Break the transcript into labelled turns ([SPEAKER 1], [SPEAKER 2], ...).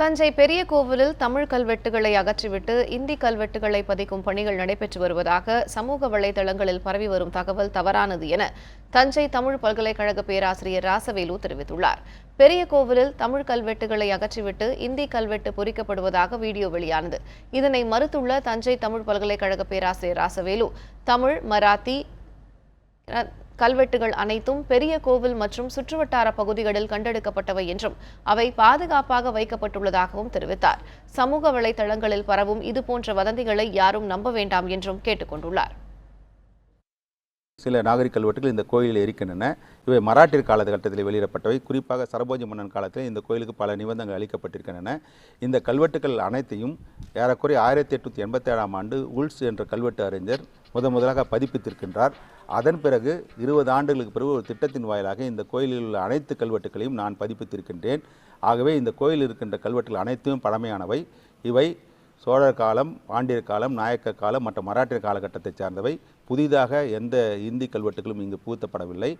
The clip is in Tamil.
[SPEAKER 1] தஞ்சை பெரிய கோவிலில் தமிழ் கல்வெட்டுகளை அகற்றிவிட்டு இந்தி கல்வெட்டுகளை பதிக்கும் பணிகள் நடைபெற்று வருவதாக சமூக வலைதளங்களில் பரவி வரும் தகவல் தவறானது என தஞ்சை தமிழ் பல்கலைக்கழக பேராசிரியர் ராசவேலு தெரிவித்துள்ளார். பெரிய கோவிலில் தமிழ் கல்வெட்டுகளை அகற்றிவிட்டு இந்தி கல்வெட்டு பொறிக்கப்படுவதாக வீடியோ வெளியானது. இதனை மறுத்துள்ள தஞ்சை தமிழ் பல்கலைக்கழக பேராசிரியர் ராசவேலு தமிழ் மராத்தி கல்வெட்டுகள் அனைத்தும் பெரிய கோவில் மற்றும் சுற்றுவட்டார பகுதிகளில் கண்டெடுக்கப்பட்டவை என்றும் அவை பாதுகாப்பாக வைக்கப்பட்டுள்ளதாகவும் தெரிவித்தார். சமூக வலைதளங்களில் பரவும் இதுபோன்ற வதந்திகளை யாரும் நம்ப வேண்டாம் என்றும் கேட்டுக்கொண்டுள்ளார்.
[SPEAKER 2] சில நாகரிக கல்வெட்டுகள் இந்த கோயிலில் இருக்கின்றன. இவை மராட்டியர் காலகட்டத்தில் வெளியிடப்பட்டவை. குறிப்பாக சரபோஜி மன்னன் காலத்தில் இந்த கோயிலுக்கு பல நிபந்தங்கள் அளிக்கப்பட்டிருக்கின்றன. இந்த கல்வெட்டுகள் அனைத்தையும் ஏறக்குறைய ஆயிரத்தி எட்நூற்றி எண்பத்தேழாம் ஆண்டு உல்ஸ் என்ற கல்வெட்டு அறிஞர் முத முதலாக பதிப்பித்திருக்கின்றார். அதன் பிறகு இருபது ஆண்டுகளுக்கு பிறகு ஒரு திட்டத்தின் வாயிலாக இந்த கோயிலில் உள்ள அனைத்து கல்வெட்டுகளையும் நான் பதிப்பித்திருக்கின்றேன். ஆகவே இந்த கோயில் இருக்கின்ற கல்வெட்டுகள் அனைத்தும் பழமையானவை. இவை சோழர் காலம் பாண்டியர் காலம் நாயக்க காலம் மற்றும் மராட்டியர் காலகட்டத்தைச் சார்ந்தவை. புதிதாக எந்த இந்தி கல்வெட்டுகளும் இங்கு புகுத்தப்படவில்லை.